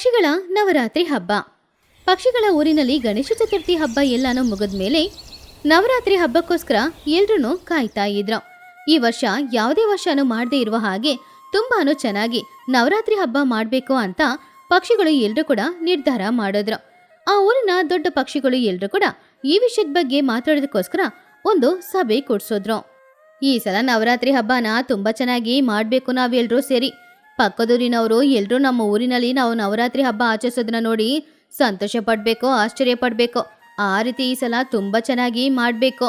ಪಕ್ಷಿಗಳ ನವರಾತ್ರಿ ಹಬ್ಬ. ಪಕ್ಷಿಗಳ ಊರಿನಲ್ಲಿ ಗಣೇಶ ಚತುರ್ಥಿ ಹಬ್ಬ ಎಲ್ಲಾನು ಮುಗಿದ ಮೇಲೆ ನವರಾತ್ರಿ ಹಬ್ಬಕ್ಕೋಸ್ಕರ ಎಲ್ರೂ ಕಾಯ್ತಾ ಇದ್ರು. ಈ ವರ್ಷ ಯಾವುದೇ ವರ್ಷನೂ ಮಾಡದೇ ಇರುವ ಹಾಗೆ ತುಂಬಾನು ಚೆನ್ನಾಗಿ ನವರಾತ್ರಿ ಹಬ್ಬ ಮಾಡಬೇಕು ಅಂತ ಪಕ್ಷಿಗಳು ಎಲ್ರೂ ಕೂಡ ನಿರ್ಧಾರ ಮಾಡಿದ್ರು. ಆ ಊರಿನ ದೊಡ್ಡ ಪಕ್ಷಿಗಳು ಎಲ್ರೂ ಕೂಡ ಈ ವಿಷಯದ ಬಗ್ಗೆ ಮಾತಾಡೋದಕ್ಕೋಸ್ಕರ ಒಂದು ಸಭೆ ಕೊಡ್ಸೋದ್ರು. ಈ ಸಲ ನವರಾತ್ರಿ ಹಬ್ಬನ ತುಂಬಾ ಚೆನ್ನಾಗಿ ಮಾಡಬೇಕು ನಾವೆಲ್ಲರೂ ಸೇರಿ ಪಕ್ಕದೂರಿನವರು ಎಲ್ಲರೂ ನಮ್ಮ ಊರಿನಲ್ಲಿ ನಾವು ನವರಾತ್ರಿ ಹಬ್ಬ ಆಚರಿಸೋದನ್ನ ನೋಡಿ ಸಂತೋಷ ಪಡಬೇಕು ಆಶ್ಚರ್ಯ ಪಡ್ಬೇಕು ಆ ರೀತಿ ಈ ಸಲ ತುಂಬ ಚೆನ್ನಾಗಿ ಮಾಡಬೇಕು.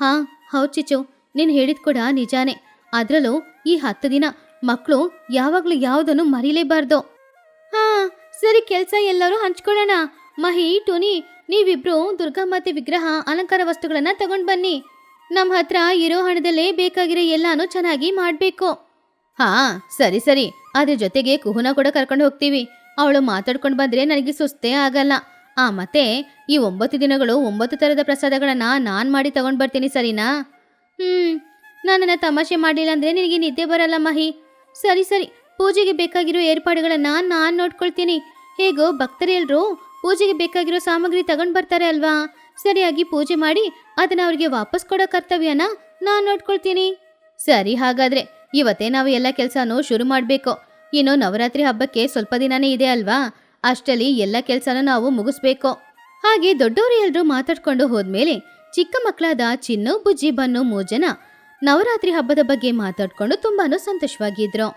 ಹಾ, ಹೌದು ಚಿಚು ನೀನು ಹೇಳಿದ ಕೂಡ ನಿಜಾನೇ. ಅದರಲ್ಲೂ ಈ ಹತ್ತು ದಿನ ಮಕ್ಕಳು ಯಾವಾಗಲೂ ಯಾವುದನ್ನು ಮರೀಲೇಬಾರ್ದು. ಹಾ, ಸರಿ ಕೆಲಸ ಎಲ್ಲರೂ ಹಂಚ್ಕೊಳ್ಳೋಣ. ಮಹಿ, ಟುನಿ, ನೀವಿಬ್ರು ದುರ್ಗಾಮಾತೆ ವಿಗ್ರಹ, ಅಲಂಕಾರ ವಸ್ತುಗಳನ್ನ ತಗೊಂಡ್ ಬನ್ನಿ. ನಮ್ಮ ಹತ್ರ ಇರೋ ಹಣದಲ್ಲೇ ಬೇಕಾಗಿರೋ ಎಲ್ಲಾನು ಚೆನ್ನಾಗಿ ಮಾಡಬೇಕು. ಹಾ, ಸರಿ ಸರಿ. ಅದ್ರ ಜೊತೆಗೆ ಕುಹುನ ಕೂಡ ಕರ್ಕೊಂಡು ಹೋಗ್ತೀವಿ. ಅವಳು ಮಾತಾಡ್ಕೊಂಡು ಬಂದ್ರೆ ನನಗೆ ಸುಸ್ತೇ ಆಗಲ್ಲ. ಆ, ಮತ್ತೆ ಈ ಒಂಬತ್ತು ದಿನಗಳು ಒಂಬತ್ತು ಥರದ ಪ್ರಸಾದಗಳನ್ನ ನಾನು ಮಾಡಿ ತಗೊಂಡ್ ಬರ್ತೀನಿ, ಸರಿನಾ? ಹ್ಮ್, ನನ್ನನ್ನ ತಮಾಷೆ ಮಾಡಿಲ್ಲ ಅಂದ್ರೆ ನಿನಗೆ ನಿದ್ದೆ ಬರಲ್ಲ ಮಹಿ. ಸರಿ ಸರಿ. ಪೂಜೆಗೆ ಬೇಕಾಗಿರೋ ಏರ್ಪಾಡುಗಳನ್ನ ನಾನು ನೋಡ್ಕೊಳ್ತೀನಿ. ಹೇಗೋ ಭಕ್ತರೆಲ್ಲರೂ ಪೂಜೆಗೆ ಬೇಕಾಗಿರೋ ಸಾಮಗ್ರಿ ತಗೊಂಡ್ ಬರ್ತಾರೆ ಅಲ್ವಾ? ಸರಿಯಾಗಿ ಪೂಜೆ ಮಾಡಿ ಅದನ್ನ ಅವ್ರಿಗೆ ವಾಪಸ್ ಕೊಡೋ ಕರ್ತವ್ಯನ ನಾನು ನೋಡ್ಕೊಳ್ತೀನಿ. ಸರಿ, ಹಾಗಾದ್ರೆ. ಇವತ್ತೇ ನಾವು ಎಲ್ಲ ಕೆಲಸನೂ ಶುರು ಮಾಡಬೇಕು. ಇನ್ನು ನವರಾತ್ರಿ ಹಬ್ಬಕ್ಕೆ ಸ್ವಲ್ಪ ದಿನನೇ ಇದೆ ಅಲ್ವಾ? ಅಷ್ಟರಲ್ಲಿ ಎಲ್ಲ ಕೆಲಸನೂ ನಾವು ಮುಗಿಸ್ಬೇಕು. ಹಾಗೆ ದೊಡ್ಡವರು ಎಲ್ಲರೂ ಮಾತಾಡ್ಕೊಂಡು ಹೋದ್ಮೇಲೆ ಚಿಕ್ಕ ಮಕ್ಕಳಾದ ಚಿನ್ನು, ಬುಜ್ಜಿ, ಬನ್ನು ಮೂಜನ ಜನ ನವರಾತ್ರಿ ಹಬ್ಬದ ಬಗ್ಗೆ ಮಾತಾಡ್ಕೊಂಡು ತುಂಬಾನು ಸಂತೋಷವಾಗಿದ್ರು.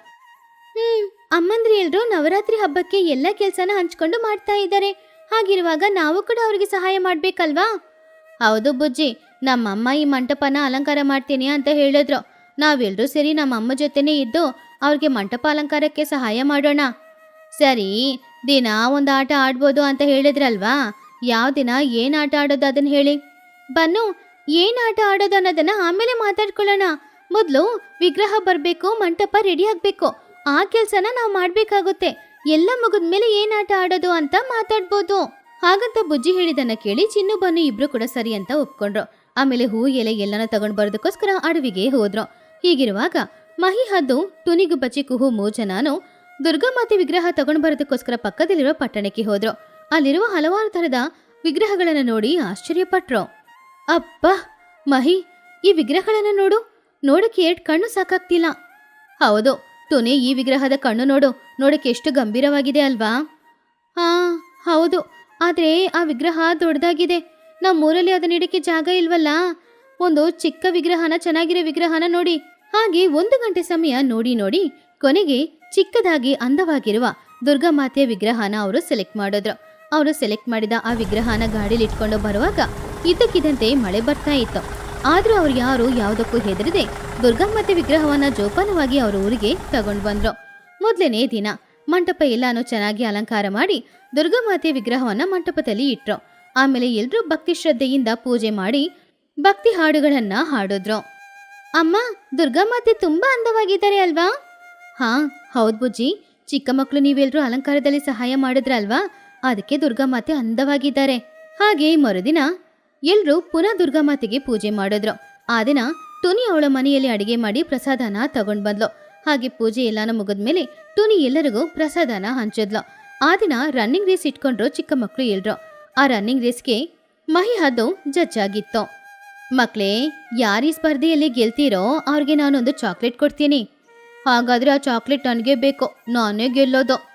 ಹ್ಮ್, ಅಮ್ಮಂದ್ರಿ ಎಲ್ರು ನವರಾತ್ರಿ ಹಬ್ಬಕ್ಕೆ ಎಲ್ಲ ಕೆಲಸನ ಹಂಚ್ಕೊಂಡು ಮಾಡ್ತಾ ಇದ್ದಾರೆ. ಹಾಗಿರುವಾಗ ನಾವು ಕೂಡ ಅವ್ರಿಗೆ ಸಹಾಯ ಮಾಡ್ಬೇಕಲ್ವಾ? ಹೌದು ಬುಜ್ಜಿ, ನಮ್ಮಮ್ಮ ಈ ಮಂಟಪನ ಅಲಂಕಾರ ಮಾಡ್ತೀನಿ ಅಂತ ಹೇಳಿದ್ರು. ನಾವೆಲ್ಲರೂ ಸೇರಿ ನಮ್ಮ ಅಮ್ಮ ಜೊತೆನೇ ಇದ್ದು ಅವ್ರಿಗೆ ಮಂಟಪ ಅಲಂಕಾರಕ್ಕೆ ಸಹಾಯ ಮಾಡೋಣ. ಸರಿ, ದಿನ ಒಂದು ಆಟ ಆಡ್ಬೋದು ಅಂತ ಹೇಳಿದ್ರಲ್ವಾ? ಯಾವ ದಿನ ಏನ್ ಆಟ ಆಡೋದು ಅದನ್ನ ಹೇಳಿ? ಬನ್ನು, ಏನ್ ಆಟ ಆಡೋದು ಅನ್ನೋದನ್ನ ಆಮೇಲೆ ಮಾತಾಡ್ಕೊಳ್ಳೋಣ. ಮೊದಲು ವಿಗ್ರಹ ಬರಬೇಕು, ಮಂಟಪ ರೆಡಿ ಆಗಬೇಕು. ಆ ಕೆಲ್ಸನ ನಾವು ಮಾಡಬೇಕಾಗುತ್ತೆ. ಎಲ್ಲ ಮುಗಿದ್ಮೇಲೆ ಏನ್ ಆಟ ಆಡೋದು ಅಂತ ಮಾತಾಡ್ಬೋದು. ಹಾಗಂತ ಬುಜ್ಜಿ ಹೇಳಿದನ್ನ ಕೇಳಿ ಚಿನ್ನು, ಬನ್ನು ಇಬ್ರು ಕೂಡ ಸರಿ ಅಂತ ಒಪ್ಕೊಂಡ್ರು. ಆಮೇಲೆ ಹೂ, ಎಲೆ ಎಲ್ಲನ ತಗೊಂಡ್ ಬರೋದಕ್ಕೋಸ್ಕರ ಅಡವಿಗೆ ಹೋದ್ರು. ಹೀಗಿರುವಾಗ ಮಹಿ ಹದ್ದು ತುನಿಗು ಬಚಿ ಕುಹು ಮೋಜನಾನು ದುರ್ಗಾಮಾತೆ ವಿಗ್ರಹ ತಗೊಂಡು ಬರೋದಕ್ಕೋಸ್ಕರ ಪಕ್ಕದಲ್ಲಿರುವ ಪಟ್ಟಣಕ್ಕೆ ಹೋದ್ರು. ಅಲ್ಲಿರುವ ಹಲವಾರು ತರದ ವಿಗ್ರಹಗಳನ್ನು ನೋಡಿ ಆಶ್ಚರ್ಯಪಟ್ರು. ಅಪ್ಪ ಮಹಿ, ಈ ವಿಗ್ರಹಗಳನ್ನು ನೋಡು. ನೋಡಕ್ಕೆ ಎರಡು ಕಣ್ಣು ಸಾಕಾಗ್ತಿಲ್ಲ. ಹೌದು, ತುನಿ, ಈ ವಿಗ್ರಹದ ಕಣ್ಣು ನೋಡು. ನೋಡಕ್ಕೆ ಎಷ್ಟು ಗಂಭೀರವಾಗಿದೆ ಅಲ್ವಾ? ಹಾ, ಹೌದು. ಆದ್ರೆ ಆ ವಿಗ್ರಹ ದೊಡ್ಡದಾಗಿದೆ. ನಮ್ಮೂರಲ್ಲಿ ಅದನ್ನ ಇಡಕ್ಕೆ ಜಾಗ ಇಲ್ವಲ್ಲ? ಒಂದು ಚಿಕ್ಕ ವಿಗ್ರಹನ, ಚೆನ್ನಾಗಿರೋ ವಿಗ್ರಹನ ನೋಡಿ. ಹಾಗೆ ಒಂದು ಗಂಟೆ ಸಮಯ ನೋಡಿ ನೋಡಿ ಕೊನೆಗೆ ಚಿಕ್ಕದಾಗಿ ಅಂದವಾಗಿರುವ ದುರ್ಗಾಮಾತೆಯ ವಿಗ್ರಹನ ಅವರು ಸೆಲೆಕ್ಟ್ ಮಾಡಿದ್ರು. ಅವರು ಸೆಲೆಕ್ಟ್ ಮಾಡಿದ ಆ ವಿಗ್ರಹನ ಗಾಡಿಲಿ ಇಟ್ಕೊಂಡು ಬರುವಾಗ ಇದ್ದಕ್ಕಿದ್ದಂತೆ ಮಳೆ ಬರ್ತಾ ಇತ್ತು. ಆದ್ರೂ ಅವ್ರು ಯಾರು ಯಾವುದಕ್ಕೂ ಹೆದರದೆ ದುರ್ಗಾಮಾತೆ ವಿಗ್ರಹವನ್ನ ಜೋಪಾನವಾಗಿ ಅವ್ರ ಊರಿಗೆ ತಗೊಂಡು ಬಂದ್ರು. ಮೊದಲನೇ ದಿನ ಮಂಟಪ ಎಲ್ಲಾನು ಚೆನ್ನಾಗಿ ಅಲಂಕಾರ ಮಾಡಿ ದುರ್ಗಾಮಾತೆ ವಿಗ್ರಹವನ್ನ ಮಂಟಪದಲ್ಲಿ ಇಟ್ರು. ಆಮೇಲೆ ಎಲ್ರೂ ಭಕ್ತಿ ಶ್ರದ್ಧೆಯಿಂದ ಪೂಜೆ ಮಾಡಿ ಭಕ್ತಿ ಹಾಡುಗಳನ್ನ ಹಾಡಿದ್ರು. ಅಮ್ಮ ದುರ್ಗಾಮಾತೆ ತುಂಬಾ ಅಂದವಾಗಿದ್ದಾರೆ ಅಲ್ವಾ? ಹಾ, ಹೌದ್ ಬುಜ್ಜಿ ಚಿಕ್ಕ ಮಕ್ಕಳು ನೀವೆಲ್ರೂ ಅಲಂಕಾರದಲ್ಲಿ ಸಹಾಯ ಮಾಡಿದ್ರಲ್ವಾ? ಅದಕ್ಕೆ ದುರ್ಗಾಮಾತೆ ಅಂದವಾಗಿದ್ದಾರೆ. ಹಾಗೆ ಮರುದಿನ ಎಲ್ರೂ ಪುನಃ ದುರ್ಗಾಮಾತೆಗೆ ಪೂಜೆ ಮಾಡಿದ್ರು. ಆ ದಿನ ಟುನಿ ಅವಳ ಮನೆಯಲ್ಲಿ ಅಡಿಗೆ ಮಾಡಿ ಪ್ರಸಾದನ ತಗೊಂಡ್ ಬಂದ್ಲು. ಹಾಗೆ ಪೂಜೆ ಎಲ್ಲಾನು ಮುಗಿದ್ಮೇಲೆ ಟುನಿ ಎಲ್ಲರಿಗೂ ಪ್ರಸಾದನ ಹಂಚಿದ್ಲು. ಆ ದಿನ ರನ್ನಿಂಗ್ ರೇಸ್ ಇಟ್ಕೊಂಡ್ರು ಚಿಕ್ಕ ಮಕ್ಕಳು ಎಲ್ರು. ಆ ರನ್ನಿಂಗ್ ರೇಸ್ಗೆ ಮಹಿ ಹದ್ದು ಜಜ್ಜಾಗಿತ್ತು. ಮಕ್ಳೇ, ಯಾರೀ ಸ್ಪರ್ಧೆಯಲ್ಲಿ ಗೆಲ್ತೀರೋ ಅವ್ರಿಗೆ ನಾನೊಂದು ಚಾಕ್ಲೇಟ್ ಕೊಡ್ತೀನಿ. ಹಾಗಾದ್ರೆ ಆ ಚಾಕ್ಲೇಟ್ ನನಗೆ ಬೇಕು? ನಾನೇ ಗೆಲ್ಲೋದು.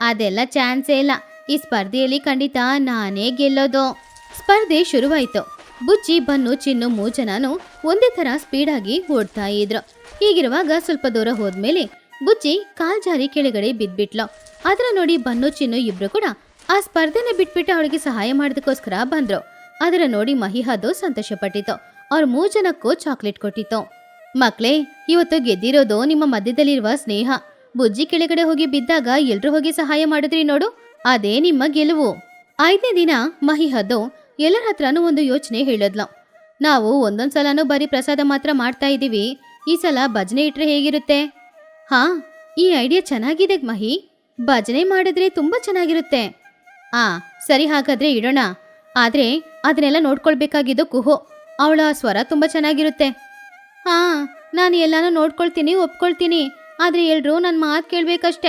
ಅದೆಲ್ಲ ಚಾನ್ಸೇ ಇಲ್ಲ. ಈ ಸ್ಪರ್ಧೆಯಲ್ಲಿ ಖಂಡಿತ ನಾನೇ ಗೆಲ್ಲೋದು. ಸ್ಪರ್ಧೆ ಶುರುವಾಯಿತು. ಬುಜ್ಜಿ, ಬನ್ನು, ಚಿನ್ನು ಮೂಜನಾನು ಒಂದೇ ಥರ ಸ್ಪೀಡಾಗಿ ಓಡ್ತಾ ಇದ್ರು. ಹೀಗಿರುವಾಗ ಸ್ವಲ್ಪ ದೂರ ಹೋದ್ಮೇಲೆ ಬುಜ್ಜಿ ಕಾಲ್ ಜಾರಿ ಕೆಳಗಡೆ ಬಿದ್ಬಿಟ್ಲು. ಅದರ ನೋಡಿ ಬನ್ನು, ಚಿನ್ನು ಇಬ್ರು ಕೂಡ ಆ ಸ್ಪರ್ಧೆನ ಬಿಟ್ಬಿಟ್ಟು ಅವಳಿಗೆ ಸಹಾಯ ಮಾಡೋದಕ್ಕೋಸ್ಕರ ಬಂದ್ರು. ಅದರ ನೋಡಿ ಮಹಿಹಾದು ಸಂತೋಷಪಟ್ಟಿತು. ಅವ್ರ ಮೂರು ಜನಕ್ಕೂ ಚಾಕ್ಲೇಟ್ ಕೊಟ್ಟಿತ್ತು. ಮಕ್ಳೇ, ಇವತ್ತು ಗೆದ್ದಿರೋದು ನಿಮ್ಮ ಮಧ್ಯದಲ್ಲಿರುವ ಸ್ನೇಹ. ಬುಜ್ಜಿ ಕೆಳಗಡೆ ಹೋಗಿ ಬಿದ್ದಾಗ ಎಲ್ರು ಹೋಗಿ ಸಹಾಯ ಮಾಡಿದ್ರಿ ನೋಡು. ಅದೇ ನಿಮ್ಮ ಗೆಲುವು. ಐದನೇ ದಿನ ಮಹಿಹದ್ದು ಎಲ್ಲರ ಹತ್ರನೂ ಒಂದು ಯೋಚನೆ ಹೇಳಿದ್ಲು. ನಾವು ಒಂದೊಂದ್ ಸಲನೂ ಬರೀ ಪ್ರಸಾದ ಮಾತ್ರ ಮಾಡ್ತಾ ಇದ್ದೀವಿ. ಈ ಸಲ ಭಜನೆ ಇಟ್ರೆ ಹೇಗಿರುತ್ತೆ? ಹಾ, ಈ ಐಡಿಯಾ ಚೆನ್ನಾಗಿದೆ ಮಹಿ. ಭಜನೆ ಮಾಡಿದ್ರೆ ತುಂಬಾ ಚೆನ್ನಾಗಿರುತ್ತೆ. ಆ, ಸರಿ ಹಾಗಾದ್ರೆ ಇಡೋಣ. ಆದ್ರೆ ಅದನ್ನೆಲ್ಲ ನೋಡ್ಕೊಳ್ಬೇಕಾಗಿದ್ದು ಕುಹು. ಅವಳ ಸ್ವರ ತುಂಬಾ ಚೆನ್ನಾಗಿರುತ್ತೆ. ಹಾ, ನಾನು ಎಲ್ಲಾನು ನೋಡ್ಕೊಳ್ತೀನಿ, ಒಪ್ಕೊಳ್ತೀನಿ. ಆದ್ರೆ ಎಲ್ರೂ ನನ್ನ ಮಾತು ಕೇಳ್ಬೇಕಷ್ಟೆ.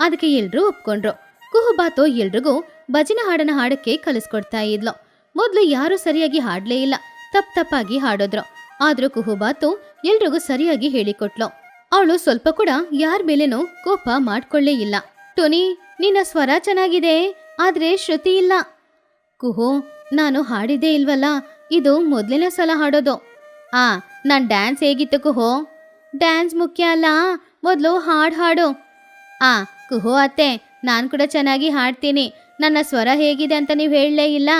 ಅದಕ್ಕೆ ಎಲ್ರೂ ಒಪ್ಕೊಂಡ್ರು. ಕುಹು ಬಾತು ಎಲ್ರಿಗೂ ಭಜನೆ ಹಾಡನ ಹಾಡಕ್ಕೆ ಕಲಿಸ್ಕೊಡ್ತಾ ಇದ್ಲು. ಮೊದ್ಲು ಯಾರು ಸರಿಯಾಗಿ ಹಾಡ್ಲೇ ಇಲ್ಲ. ತಪ್ಪ ತಪ್ಪಾಗಿ ಹಾಡೋದ್ರು. ಆದ್ರೂ ಕುಹುಬಾತು ಎಲ್ರಿಗೂ ಸರಿಯಾಗಿ ಹೇಳಿಕೊಟ್ಲು. ಅವಳು ಸ್ವಲ್ಪ ಕೂಡ ಯಾರ ಮೇಲೇನೂ ಕೋಪ ಮಾಡ್ಕೊಳ್ಳೇ ಇಲ್ಲ. ಟೋನಿ, ನಿನ್ನ ಸ್ವರ ಚೆನ್ನಾಗಿದೆ. ಆದ್ರೆ ಶ್ರುತಿ ಇಲ್ಲ. ಕುಹು ನಾನು ಹಾಡಿದ್ದೇ ಇಲ್ವಲ್ಲ? ಇದು ಮೊದಲನೇ ಸಲ ಹಾಡೋದು. ಆ, ನಾನು ಡ್ಯಾನ್ಸ್ ಹೇಗಿತ್ತು ಕುಹು ಡ್ಯಾನ್ಸ್ ಮುಖ್ಯ ಅಲ್ಲ. ಮೊದಲು ಹಾಡು ಹಾಡು. ಆ, ಕುಹು ಅತ್ತೆ, ನಾನು ಕೂಡ ಚೆನ್ನಾಗಿ ಹಾಡ್ತೀನಿ. ನನ್ನ ಸ್ವರ ಹೇಗಿದೆ ಅಂತ ನೀವು ಹೇಳಲೇ ಇಲ್ಲ?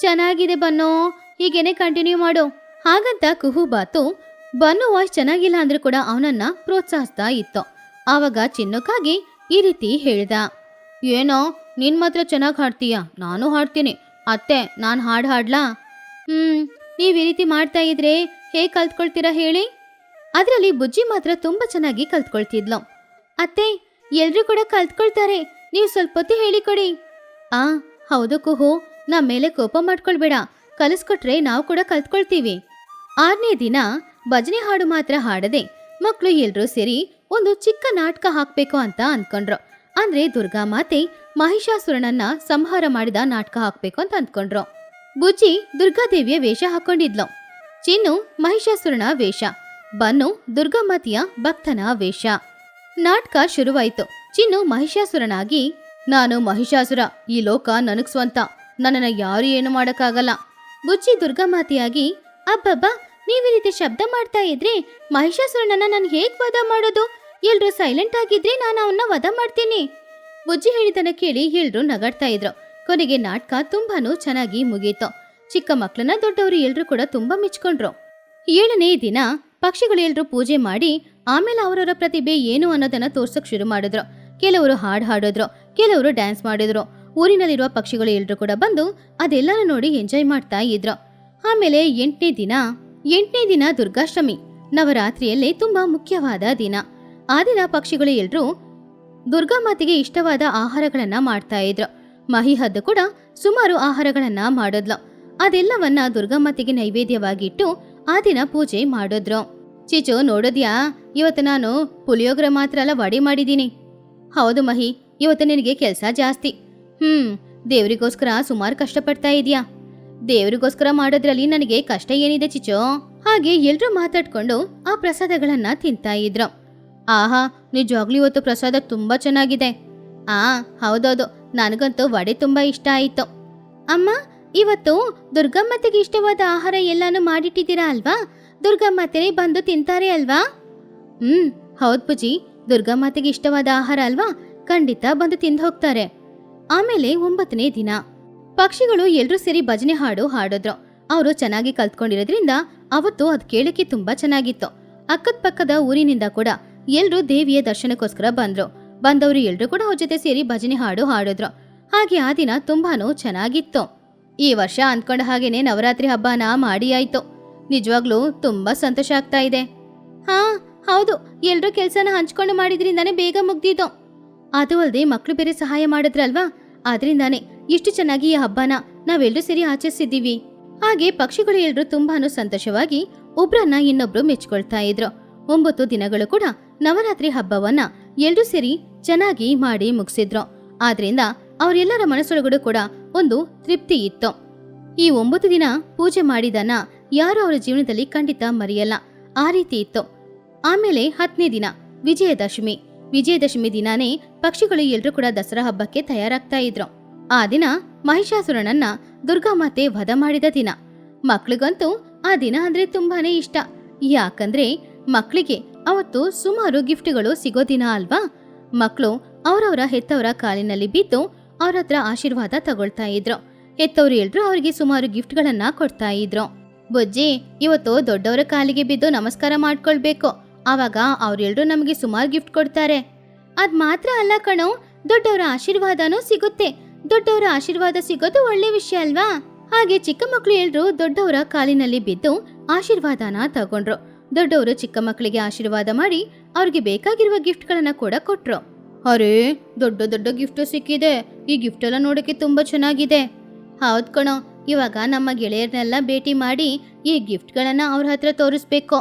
ಚೆನ್ನಾಗಿದೆ ಬನ್ನು. ಹೀಗೇನೆ ಕಂಟಿನ್ಯೂ ಮಾಡು. ಹಾಗಂತ ಕುಹು ಬಾತು, ಬನ್ನು ವಾಯ್ಸ್ ಚೆನ್ನಾಗಿಲ್ಲ ಅಂದ್ರೂ ಕೂಡ ಅವನನ್ನ ಪ್ರೋತ್ಸಾಹಿಸ್ತಾ ಇತ್ತು. ಆವಾಗ ಚಿನ್ನಕ್ಕಾಗಿ ಈ ರೀತಿ ಹೇಳ್ದ. ಏನೋ, ನಿನ್ ಮಾತ್ರ ಚೆನ್ನಾಗಿ ಹಾಡ್ತೀಯ? ನಾನು ಹಾಡ್ತೀನಿ. ಅತ್ತೆ, ನಾನು ಹಾಡು ಹಾಡ್ಲಾ? ಹ್ಮ್, ನೀವು ಈ ರೀತಿ ಮಾಡ್ತಾ ಇದ್ರೆ ಹೇಗೆ ಕಲ್ತ್ಕೊಳ್ತೀರಾ ಹೇಳಿ? ಅದರಲ್ಲಿ ಬುಜ್ಜಿ ಮಾತ್ರ ತುಂಬಾ ಚೆನ್ನಾಗಿ ಕಲ್ತ್ಕೊಳ್ತಿದ್ಲು. ಅತ್ತೆ ಎಲ್ಲರೂ ಕೂಡ ಕಲ್ತ್ಕೊಳ್ತಾರೆ, ನೀವು ಸ್ವಲ್ಪ ಹೊತ್ತು ಹೇಳಿಕೊಡಿ. ಆ, ಹೌದು ಕುಹು ನಮ್ಮ ಮೇಲೆ ಕೋಪ ಮಾಡ್ಕೊಳ್ಬೇಡ, ಕಲಿಸ್ಕೊಟ್ರೆ ನಾವು ಕೂಡ ಕಲ್ತ್ಕೊಳ್ತೀವಿ. ಆರನೇ ದಿನ ಭಜನೆ ಹಾಡು ಮಾತ್ರ ಹಾಡದೆ ಮಕ್ಕಳು ಎಲ್ಲರೂ ಸೇರಿ ಒಂದು ಚಿಕ್ಕ ನಾಟಕ ಹಾಕ್ಬೇಕು ಅಂತ ಅನ್ಕೊಂಡ್ರು. ಅಂದ್ರೆ ದುರ್ಗಾ ಮಾತೆ ಮಹಿಷಾಸುರನನ್ನ ಸಂಹಾರ ಮಾಡಿದ ನಾಟಕ ಹಾಕ್ಬೇಕು ಅಂತ ಅಂದ್ಕೊಂಡ್ರು. ಬುಜ್ಜಿ ದುರ್ಗಾದೇವಿಯ ವೇಷ ಹಾಕೊಂಡಿದ್ಲು. ಚಿನ್ನು ಮಹಿಷಾಸುರನ ವೇಷ, ಬನ್ನು ದುರ್ಗಾಮಾತೆಯ ಭಕ್ತನ ವೇಷ. ನಾಟಕ ಶುರುವಾಯಿತು. ಚಿನ್ನು ಮಹಿಷಾಸುರನಾಗಿ, ನಾನು ಮಹಿಷಾಸುರ, ಈ ಲೋಕ ನನಗ್ ಸ್ವಂತ ನನ್ನನ್ನ ಯಾರು ಏನು ಮಾಡಕ್ಕಾಗಲ್ಲ. ಬುಜ್ಜಿ ದುರ್ಗಾಮಾತೆಯಾಗಿ ಅಬ್ಬಬ್ಬಾ ನೀವು ಈ ರೀತಿ ಶಬ್ದ ಮಾಡ್ತಾ ಇದ್ರೆ ಮಹಿಷಾಸುರನನ್ನ ನಾನು ಹೇಗ್ ವಾದ ಮಾಡೋದು? ಎಲ್ರು ಸೈಲೆಂಟ್ ಆಗಿದ್ರೆ ನಾನು ಅವನ್ನ ವಧ ಮಾಡ್ತೀನಿ. ಬುಜ್ಜಿ ಹೇಳಿದನ ಕೇಳಿ ಎಲ್ರು ನಗಾಡ್ತಾ ಇದ್ರು. ಕೊನೆಗೆ ನಾಟಕ ತುಂಬಾನು ಚೆನ್ನಾಗಿ ಮುಗೀತು. ಚಿಕ್ಕ ಮಕ್ಕಳನ್ನ ದೊಡ್ಡವರು ಎಲ್ರು ಕೂಡ ತುಂಬಾ ಮೆಚ್ಕೊಂಡ್ರು. ಏಳನೇ ದಿನ ಪಕ್ಷಿಗಳು ಎಲ್ರು ಪೂಜೆ ಮಾಡಿ ಆಮೇಲೆ ಅವರವರ ಪ್ರತಿಭೆ ಏನು ಅನ್ನೋದನ್ನ ತೋರ್ಸಕ್ ಶುರು ಮಾಡಿದ್ರು. ಕೆಲವರು ಹಾಡ್ ಹಾಡಿದ್ರು, ಕೆಲವರು ಡ್ಯಾನ್ಸ್ ಮಾಡಿದ್ರು. ಊರಿನಲ್ಲಿರುವ ಪಕ್ಷಿಗಳು ಎಲ್ರು ಕೂಡ ಬಂದು ಅದೆಲ್ಲನೂ ನೋಡಿ ಎಂಜಾಯ್ ಮಾಡ್ತಾ ಇದ್ರು. ಆಮೇಲೆ ಎಂಟನೇ ದಿನ ಎಂಟನೇ ದಿನ ದುರ್ಗಾಷ್ಟಮಿ, ನವರಾತ್ರಿಯಲ್ಲೇ ತುಂಬಾ ಮುಖ್ಯವಾದ ದಿನ. ಆ ದಿನ ಪಕ್ಷಿಗಳು ಎಲ್ರೂ ದುರ್ಗಾಮಾತೆಗೆ ಇಷ್ಟವಾದ ಆಹಾರಗಳನ್ನ ಮಾಡ್ತಾ ಇದ್ರು. ಮಹಿಹದ್ದು ಕೂಡ ಸುಮಾರು ಆಹಾರಗಳನ್ನ ಮಾಡಿದ್ಲು. ಅದೆಲ್ಲವನ್ನ ದುರ್ಗಾಮಾತೆಗೆ ನೈವೇದ್ಯವಾಗಿಟ್ಟು ಆ ದಿನ ಪೂಜೆ ಮಾಡಿದ್ರು. ಚಿಚು, ನೋಡೋದ್ಯಾ? ಇವತ್ತು ನಾನು ಪುಳಿಯೋಗರೆ ಮಾತ್ರ ಅಲ್ಲ, ವಡೆ ಮಾಡಿದ್ದೀನಿ. ಹೌದು ಮಹಿ, ಇವತ್ತು ನಿನಗೆ ಕೆಲಸ ಜಾಸ್ತಿ. ಹ್ಮ್, ದೇವರಿಗೋಸ್ಕರ ಸುಮಾರು ಕಷ್ಟಪಡ್ತಾ ಇದೀಯಾ? ದೇವರಿಗೋಸ್ಕರ ಮಾಡೋದ್ರಲ್ಲಿ ನನಗೆ ಕಷ್ಟ ಏನಿದೆ ಚಿಚೋ? ಹಾಗೆ ಎಲ್ಲರೂ ಮಾತಾಡ್ಕೊಂಡು ಆ ಪ್ರಸಾದಗಳನ್ನ ತಿಂತಾ ಇದ್ರು. ಆಹಾ ನಿಜವಾಗ್ಲೂ ಇವತ್ತು ಪ್ರಸಾದ ತುಂಬಾ ಚೆನ್ನಾಗಿದೆ. ಆ, ಹೌದೌದು, ನನಗಂತೂ ವಡೆ ತುಂಬಾ ಇಷ್ಟ ಆಯಿತು. ಅಮ್ಮ, ಇವತ್ತು ದುರ್ಗಮ್ಮತೆಗೆ ಇಷ್ಟವಾದ ಆಹಾರ ಎಲ್ಲಾನು ಮಾಡಿಟ್ಟಿದ್ದೀರಾ ಅಲ್ವಾ? ದುರ್ಗಮ್ಮತೆ ಬಂದು ತಿಂತಾರೆ ಅಲ್ವಾ? ಹ್ಮ್, ಹೌದು ಪೂಜಿ ದುರ್ಗಮ್ಮತೆಗೆ ಇಷ್ಟವಾದ ಆಹಾರ ಅಲ್ವಾ? ಖಂಡಿತ ಬಂದು ತಿಂದು ಹೋಗ್ತಾರೆ. ಆಮೇಲೆ ಒಂಬತ್ತನೇ ದಿನ, ಪಕ್ಷಿಗಳು ಎಲ್ಲರೂ ಸೇರಿ ಭಜನೆ ಹಾಡು ಹಾಡಿದ್ರು. ಅವರು ಚೆನ್ನಾಗಿ ಕಲ್ತ್ಕೊಂಡಿರೋದ್ರಿಂದ ಅವತ್ತು ಅದು ಕೇಳಕ್ಕೆ ತುಂಬಾ ಚೆನ್ನಾಗಿತ್ತು. ಅಕ್ಕದ ಪಕ್ಕದ ಊರಿನಿಂದ ಕೂಡ ಎಲ್ರೂ ದೇವಿಯ ದರ್ಶನಕ್ಕೋಸ್ಕರ ಬಂದ್ರು. ಬಂದವರು ಎಲ್ಲರೂ ಕೂಡ ಅವ್ರ ಜೊತೆ ಸೇರಿ ಭಜನೆ ಹಾಡು ಹಾಡಿದ್ರು. ಹಾಗೆ ಆ ದಿನ ತುಂಬಾನು ಚೆನ್ನಾಗಿತ್ತು. ಈ ವರ್ಷ ಅಂದ್ಕೊಂಡ ಹಾಗೇನೆ ನವರಾತ್ರಿ ಹಬ್ಬನ ಮಾಡಿ ಆಯ್ತು. ನಿಜವಾಗ್ಲೂ ತುಂಬಾ ಸಂತೋಷ ಆಗ್ತಾ ಇದೆ. ಹಾ, ಹೌದು. ಎಲ್ರೂ ಕೆಲ್ಸನ ಹಂಚ್ಕೊಂಡು ಮಾಡಿದ್ರಿಂದಾನೇ ಬೇಗ ಮುಗ್ದಿದ್ದು. ಅದು ಅಲ್ಲದೆ ಮಕ್ಕಳು ಬೇರೆ ಸಹಾಯ ಮಾಡಿದ್ರಲ್ವಾ? ಆದ್ರಿಂದಾನೆ ಇಷ್ಟು ಚೆನ್ನಾಗಿ ಈ ಹಬ್ಬನ ನಾವೆಲ್ಲರೂ ಸೇರಿ ಆಚರಿಸಿದ್ದೀವಿ. ಹಾಗೆ ಪಕ್ಷಿಗಳು ಎಲ್ರೂ ತುಂಬಾನು ಸಂತೋಷವಾಗಿ ಒಬ್ರನ್ನ ಇನ್ನೊಬ್ರು ಮೆಚ್ಕೊಳ್ತಾ ಇದ್ರು. ಒಂಬತ್ತು ದಿನಗಳು ಕೂಡ ನವರಾತ್ರಿ ಹಬ್ಬವನ್ನ ಎಲ್ಲರೂ ಸೇರಿ ಚೆನ್ನಾಗಿ ಮಾಡಿ ಮುಗಿಸಿದ್ರು. ಆದ್ರಿಂದ ಅವರೆಲ್ಲರ ಮನಸ್ಸೊಳಗಡೆ ಕೂಡ ಒಂದು ತೃಪ್ತಿ ಇತ್ತು. ಈ ಒಂಬತ್ತು ದಿನ ಪೂಜೆ ಮಾಡಿದನ್ನ ಯಾರು ಅವರ ಜೀವನದಲ್ಲಿ ಖಂಡಿತ ಮರೆಯಲ್ಲ. ಆ ರೀತಿ ಇತ್ತು. ಆಮೇಲೆ ಹತ್ತನೇ ದಿನ, ವಿಜಯದಶಮಿ. ವಿಜಯದಶಮಿ ದಿನಾನೇ ಪಕ್ಷಿಗಳು ಎಲ್ಲರೂ ಕೂಡ ದಸರಾ ಹಬ್ಬಕ್ಕೆ ತಯಾರಾಗ್ತಾ ಇದ್ರು. ಆ ದಿನ ಮಹಿಷಾಸುರನನ್ನ ದುರ್ಗಾಮಾತೆ ವಧ ಮಾಡಿದ ದಿನ. ಮಕ್ಳಿಗಂತೂ ಆ ದಿನ ಅಂದ್ರೆ ತುಂಬಾನೇ ಇಷ್ಟ. ಯಾಕಂದ್ರೆ ಮಕ್ಕಳಿಗೆ ಅವತ್ತು ಸುಮಾರು ಗಿಫ್ಟ್ಗಳು ಸಿಗೋ ದಿನ ಅಲ್ವಾ? ಮಕ್ಕಳು ಅವರವರ ಹೆತ್ತವರ ಕಾಲಿನಲ್ಲಿ ಬಿದ್ದು ಅವ್ರ ಹತ್ರ ಆಶೀರ್ವಾದ ತಗೊಳ್ತಾ ಇದ್ರು. ಹೆತ್ತವರು ಎಲ್ರು ಅವರಿಗೆ ಸುಮಾರು ಗಿಫ್ಟ್ಗಳನ್ನ ಕೊಡ್ತಾ ಇದ್ರು. ಬೊಜ್ಜಿ, ಇವತ್ತು ದೊಡ್ಡವರ ಕಾಲಿಗೆ ಬಿದ್ದು ನಮಸ್ಕಾರ ಮಾಡ್ಕೊಳ್ಬೇಕು. ಆವಾಗ ಅವ್ರೆಲ್ರು ನಮಗೆ ಸುಮಾರು ಗಿಫ್ಟ್ ಕೊಡ್ತಾರೆ. ಅದ್ ಮಾತ್ರ ಅಲ್ಲ ಕಣೋ, ದೊಡ್ಡವರ ಆಶೀರ್ವಾದನೂ ಸಿಗುತ್ತೆ. ದೊಡ್ಡವರ ಆಶೀರ್ವಾದ ಸಿಗೋದು ಒಳ್ಳೆ ವಿಷಯ ಅಲ್ವಾ? ಹಾಗೆ ಚಿಕ್ಕ ಮಕ್ಕಳು ಎಲ್ರು ದೊಡ್ಡವರ ಕಾಲಿನಲ್ಲಿ ಬಿದ್ದು ಆಶೀರ್ವಾದನ ತಗೊಂಡ್ರು. ದೊಡ್ಡವರು ಚಿಕ್ಕ ಮಕ್ಕಳಿಗೆ ಆಶೀರ್ವಾದ ಮಾಡಿ ಅವ್ರಿಗೆ ಬೇಕಾಗಿರುವ ಗಿಫ್ಟ್ಗಳನ್ನ ಕೂಡ ಕೊಟ್ರು. ಅರೇ, ದೊಡ್ಡ ದೊಡ್ಡ ಗಿಫ್ಟ್ ಸಿಕ್ಕಿದೆ. ಈ ಗಿಫ್ಟ್ ಎಲ್ಲ ನೋಡಕ್ಕೆ ತುಂಬಾ ಚೆನ್ನಾಗಿದೆ. ಹೌದು ಕಣೋ, ಇವಾಗ ನಮ್ಮ ಗೆಳೆಯರನ್ನೆಲ್ಲ ಭೇಟಿ ಮಾಡಿ ಈ ಗಿಫ್ಟ್ಗಳನ್ನ ಅವ್ರ ಹತ್ರ ತೋರಿಸ್ಬೇಕು.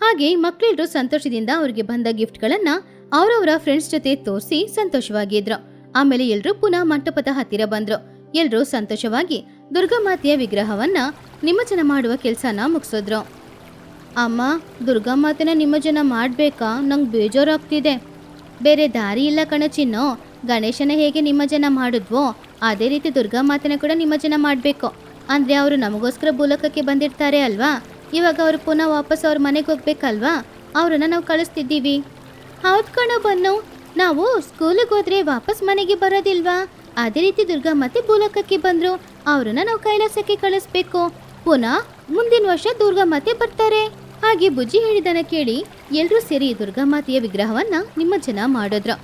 ಹಾಗೆ ಮಕ್ಕಳೆಲ್ಲರೂ ಸಂತೋಷದಿಂದ ಅವ್ರಿಗೆ ಬಂದ ಗಿಫ್ಟ್ಗಳನ್ನ ಅವರವರ ಫ್ರೆಂಡ್ಸ್ ಜೊತೆ ತೋರಿಸಿ ಸಂತೋಷವಾಗಿದ್ರು. ಆಮೇಲೆ ಎಲ್ಲರೂ ಪುನಃ ಮಂಟಪದ ಹತ್ತಿರ ಬಂದ್ರು. ಎಲ್ಲರೂ ಸಂತೋಷವಾಗಿ ದುರ್ಗಾ ಮಾತೆಯ ವಿಗ್ರಹವನ್ನ ನಿಮಜ್ಜನ ಮಾಡುವ ಕೆಲಸನ ಮುಗಿಸಿದ್ರು. ಅಮ್ಮ, ದುರ್ಗಾ ಮಾತೆನ ನಿಮಜ್ಜನ ಮಾಡಬೇಕಾ? ನಂಗೆ ಬೇಜಾರಾಗ್ತಿದೆ. ಬೇರೆ ದಾರಿ ಇಲ್ಲ ಕಣ ಚಿನ್ನು. ಗಣೇಶನ ಹೇಗೆ ನಿಮಜ್ಜನ ಮಾಡಿದ್ವೋ, ಅದೇ ರೀತಿ ದುರ್ಗಾ ಮಾತೆನ ಕೂಡ ನಿಮಜ್ಜನ ಮಾಡಬೇಕು. ಅಂದರೆ ಅವರು ನಮಗೋಸ್ಕರ ಬೂಲಕಕ್ಕೆ ಬಂದಿರ್ತಾರೆ ಅಲ್ವಾ? ಇವಾಗ ಅವರು ಪುನಃ ವಾಪಸ್ ಅವ್ರ ಮನೆಗೆ ಹೋಗ್ಬೇಕಲ್ವಾ? ಅವ್ರನ್ನ ನಾವು ಕಳಿಸ್ತಿದ್ದೀವಿ. ಹೌದು ಕಣ ಬನ್ನು. ನಾವು ಸ್ಕೂಲಿಗೆ ಹೋದರೆ ವಾಪಸ್ ಮನೆಗೆ ಬರೋದಿಲ್ವಾ? ಅದೇ ರೀತಿ ದುರ್ಗಾ ದುರ್ಗಾಮಾತೆ ಭೂಲೋಕಕ್ಕೆ ಬಂದರು. ಅವ್ರನ್ನ ನಾವು ಕೈಲಾಸಕ್ಕೆ ಕಳಿಸ್ಬೇಕು. ಪುನಃ ಮುಂದಿನ ವರ್ಷ ದುರ್ಗಾ ಮಾತೆ ಬರ್ತಾರೆ. ಹಾಗೆ ಬುಜ್ಜಿ ಹೇಳಿದನ ಕೇಳಿ ಎಲ್ರೂ ಸೇರಿ ದುರ್ಗಾಮಾತೆಯ ವಿಗ್ರಹವನ್ನ ನಿಮಜ್ಜನ ಮಾಡಿದ್ರು.